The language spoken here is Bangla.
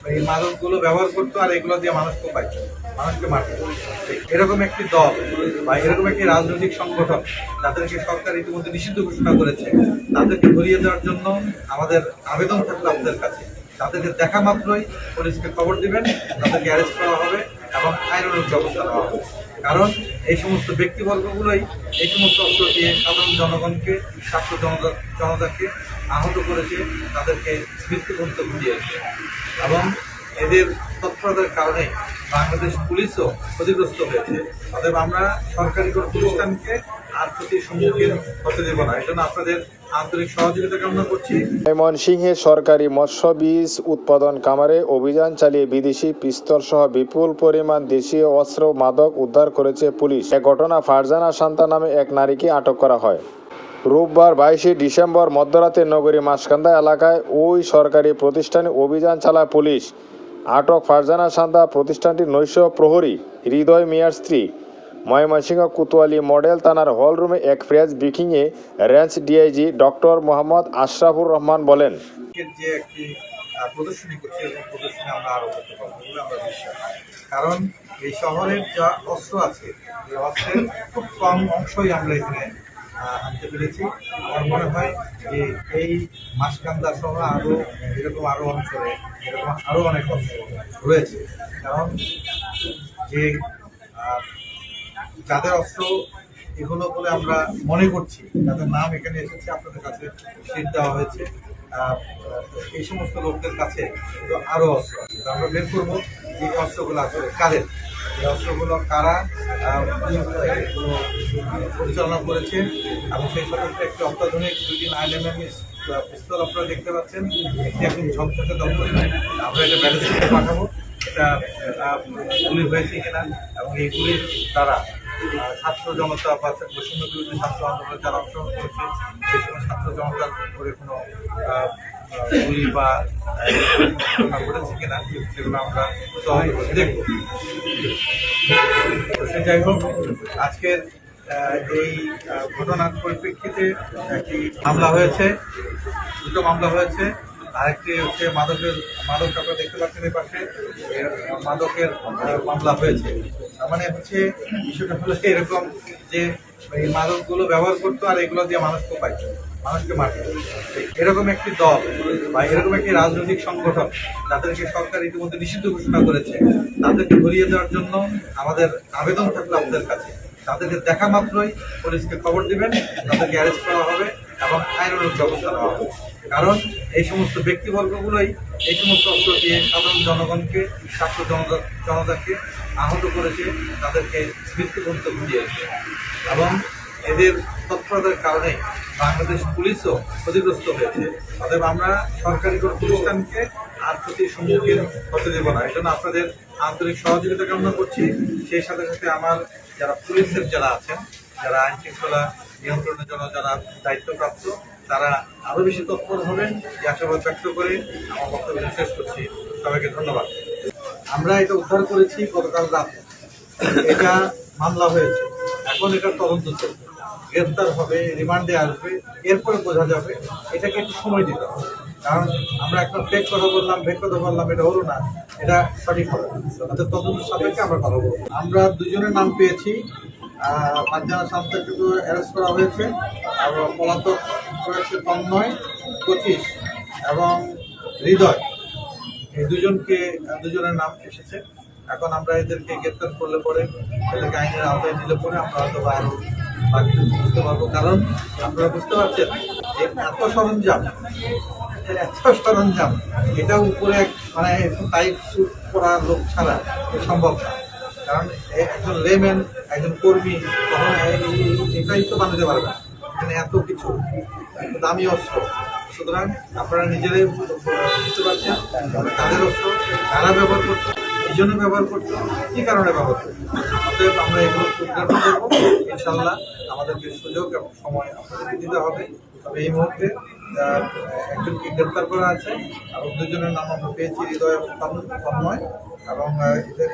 এই মাদকগুলো ব্যবহার করতো আর এগুলো দিয়ে মানুষকে মারতো। এরকম একটি দল বা এরকম একটি রাজনৈতিক সংগঠন সরকার ইতিমধ্যে নিষিদ্ধ ঘোষণা করেছে, তাদেরকে ধরিয়ে দেওয়ার জন্য আমাদের আবেদন থাকল কাছে। তাদেরকে দেখা মাত্রই পুলিশকে খবর দিবেন, তাদেরকে অ্যারেস্ট করা হবে এবং আইনানুগ ব্যবস্থা নেওয়া হবে। কারণ এই সমস্ত ব্যক্তিবর্গগুলোই এই সমস্ত অস্ত্র দিয়ে সাধারণ জনগণকে ছাত্র জনতা জনতাকে আহত করেছে, তাদেরকে মৃত্যুবন্ত ঘটিয়েছে এবং এদের তৎপরতার কারণে বাংলাদেশ পুলিশও ক্ষতিগ্রস্ত হয়েছে। অতএব আমরা সরকারি কোনো প্রতিষ্ঠানকে আর ক্ষতির সম্মুখীন হতে দেব না। এই জন্য আপনাদের আন্তরিক ময়মনসিংহে সরকারি মৎস্য বীজ উৎপাদন কামারে অভিযান চালিয়ে বিদেশি পিস্তল সহ বিপুল পরিমাণ দেশীয় অস্ত্র মাদক উদ্ধার করেছে পুলিশ। এ ঘটনা ফারজানা শান্তা নামে এক নারীকে আটক করা হয়। রোববার বাইশে ডিসেম্বর মধ্যরাতে নগরী মাসকান্দা এলাকায় ওই সরকারি প্রতিষ্ঠানে অভিযান চালায় পুলিশ। আটক ফারজানা সান্দা প্রতিষ্ঠানটির নৈশ প্রহরী, হৃদয় মিয়ার স্ত্রী। ময়মনসিংহ কোতোয়ালি মডেল থানার হলরুমে এক প্রেস ব্রিফিংয়ে range DIG doctor Mohammad Ashrafur Rahman বলেন প্রদর্শনী করছে প্রদর্শনী আমরা আরও করতে পারব আমরা বিশ্বাস কারণ এই শহরের যা অস্ত্র আছে, এই অস্ত্রের খুব কম অংশই আমরা এখানে আনতে পেরেছি। আমার মনে হয় যে এই মাসকান্দা সহ আরও এরকম আরও অঞ্চলে, এরকম আরও অনেক রয়েছে। কারণ যে যাদের অস্ত্র এগুলো বলে আমরা মনে করছি। যাদের নাম এখানে এসেছে, আপনাদের কাছে সিট দেওয়া হয়েছে। এই সমস্ত লোকদের কাছে তো আরও অস্ত্র আছে। আমরা বের করব যে অস্ত্রগুলো আসলে কাদের? এই অস্ত্রগুলো কারা? পরিচালনা করেছে? এবং সেই সাথে একটি অত্যাধুনিক দুটি নাইন এম পিস্তল আপনারা দেখতে পাচ্ছেন। একটি এখন ঝকঝকে দপ্তর। আমরা এটা ব্যালিস্টিকে পাঠাবো। এটা গুলি হয়েছে কিনা এবং এই গুলির দ্বারা ছাত্র জনতা বা বৈষম্য বিরোধী ছাত্র আন্দোলনে যারা অংশগ্রহণ করেছে সেই সময় ছাত্র জনতার উপরে কোনো গুলি বা ঘটেছে কিনা, সেগুলো আমরা করে দেখব। সে যাই হোক, আজকের এই ঘটনার পরিপ্রেক্ষিতে একটি মামলা হয়েছে, দুটো মামলা হয়েছে। আরেকটি হচ্ছে মাদকের মাদক আপনারা দেখতে পাচ্ছেন এই পাশে। মাদকের মামলা হয়েছে। তার মানে হচ্ছে বিষয়টা হলো এরকম যে এই মাদকগুলো ব্যবহার করতো আর এগুলো দিয়ে মানুষকে পাইতো, মানুষকে মারতো। এরকম একটি দল বা এরকম একটি রাজনৈতিক সংগঠন যাদেরকে সরকার ইতিমধ্যে নিষিদ্ধ ঘোষণা করেছে, তাদেরকে ধরিয়ে দেওয়ার জন্য আমাদের আবেদন থাকল আপনাদের কাছে। তাদেরকে দেখা মাত্রই পুলিশকে খবর দিবেন, তাদেরকে অ্যারেস্ট করা হবে। এবং আইনানুগ ব্যবস্থা নেওয়া হবে কারণ এই সমস্ত ব্যক্তিবর্গগুলোই এই সমস্ত অস্ত্র দিয়ে সাধারণ জনগণকে, স্বাস্থ্য জনতা জনতাকে আহত করেছে, তাদেরকে মৃত্যুবন্ত ঘটিয়েছে এবং এদের তৎপরতার কারণে বাংলাদেশ পুলিশও ক্ষতিগ্রস্ত হয়েছে। অতএব আমরা সরকারি কোনো প্রতিষ্ঠানকে আর ক্ষতির সম্মুখীন হতে দেব না। এই জন্য আপনাদের আন্তরিক সহযোগিতা কামনা করছি। সেই সাথে সাথে আমার যারা পুলিশের যারা আছেন, যারা আইন শৃঙ্খলা নিয়ন্ত্রণের জন্য যারা দায়িত্বপ্রাপ্ত, তারা আরও বেশি তৎপর হবেন। এই আশাবাদ ব্যক্ত করে আমার বক্তব্য শেষ করছি। সবাইকে ধন্যবাদ। আমরা এটা উদ্ধার করেছি গতকাল রাতে। এটা মামলা হয়েছে। এখন এটা তদন্ত চলবে গ্রেফতার হবে, রিমান্ডে আসবে, এরপরে বোঝা যাবে। এটাকে একটু সময় দিতে হবে। কারণ আমরা একটা ফেক কথা বললাম ফেক কথা বললাম, এটা হলো না। এটা সঠিক হবে তদন্ত সাপেক্ষে আমরা কথা বলব। আমরা দুজনের নাম পেয়েছি। সামনে কিন্তু অ্যারেস্ট করা হয়েছে এবং পলাতক করেছে তন্ময় পঁচিশ এবং হৃদয়। এই দুজনকে, দুজনের নাম এসেছে। এখন আমরা এদেরকে গ্রেপ্তার করলে পরে এদেরকে আইনের আওতায় নিলে পরে আমরা হয়তো বা আরও বাকি বুঝতে পারব। কারণ আপনারা বুঝতে পারছেন এত সরঞ্জাম এত সরঞ্জাম, এটা উপরে মানে টাইট স্যুট করা লোক ছাড়া সম্ভব না। কারণ একজন লেমেন একজন কর্মী, তখন এটাই তো বানাতে পারবে না। এখানে এত কিছু দামি অস্ত্র। সুতরাং আপনারা নিজেরাই বুঝতে পারছেন তাদের অস্ত্র কারা ব্যবহার করতো এই জন্য ব্যবহার করতো কী কারণে ব্যবহার করতো অতএব আমরা এগুলো উদ্ধার করব। ইনশাল্লাহ আমাদেরকে সুযোগ এবং সময় আপনাদেরকে দিতে হবে। তবে এই মুহূর্তে একজনকে গ্রেপ্তার করা আছে, আর দুজনের নাম আমরা পেয়েছি, হৃদয় এবং এবং আহ, এদের